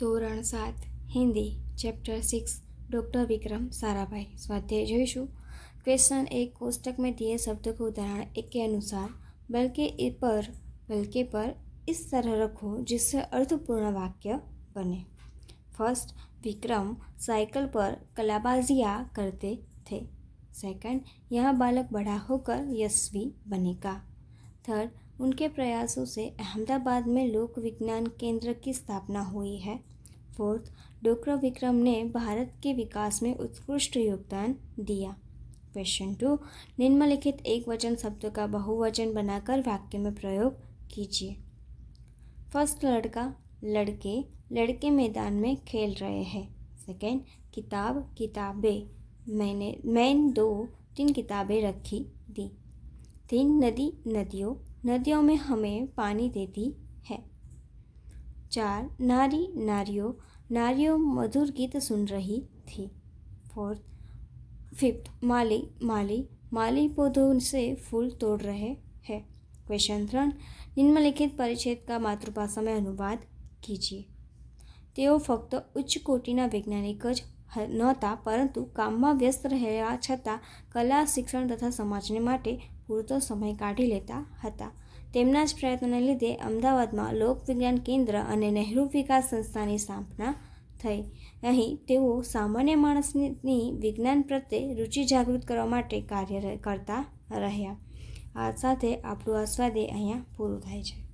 ધોરણ સાત Hindi chapter six doctor Vikram Sarabhai स्वाध्याय જોઈશું क्वेश्चन एक कोष्टक में दिए शब्द को उदाहरण एक के अनुसार बल्कि इ पर बल्कि पर इस तरह रखो जिससे अर्थपूर्ण वाक्य बने फर्स्ट विक्रम साइकिल पर कलाबाजियाँ करते थे सेकंड यह बालक बड़ा होकर यशस्वी बनेगा थर्ड उनके प्रयासों से अहमदाबाद में लोक विज्ञान केंद्र की स्थापना हुई है। फोर्थ डॉक्टर विक्रम ने भारत के विकास में उत्कृष्ट योगदान दिया। क्वेश्चन टू निम्नलिखित एक वचन शब्द का बहुवचन बनाकर वाक्य में प्रयोग कीजिए। फ़र्स्ट लड़का, लड़के लड़के मैदान में खेल रहे हैं। सेकेंड किताब, किताबें। मैंने मैंने दो, तीन किताबें रखी दी। तीन नदी, नदियों। नदियों में हमें पानी देती है चार नारी नारियों नारियों मधुर गीत सुन रही थी फोर्थ फिफ्थ माली माली माली पौधों से फूल तोड़ रहे हैं क्वेश्चन ત્રણ નિમ્નલિખિત પરિચ્છેદ કા માતૃભાષામાં અનુવાદ કીજીએ તેઓ ફક્ત ઉચ્ચ કોટીના વૈજ્ઞાનિક જ હ- નહોતા પરંતુ કામમાં વ્યસ્ત રહ્યા છતાં કલા શિક્ષણ તથા સમાજને માટે પૂરતો સમય કાઢી લેતા હતા તેમના જ પ્રયત્નોને લીધે અમદાવાદમાં લોક વિજ્ઞાન કેન્દ્ર અને નહેરુ વિકાસ સંસ્થાની સ્થાપના થઈ. અહીં તેઓ સામાન્ય માણસની વિજ્ઞાન પ્રત્યે રુચિ જાગૃત કરવા માટે કાર્ય કરતા રહ્યા. આ સાથે આપણું આસ્વાદે અહીંયા પૂરું થાય છે.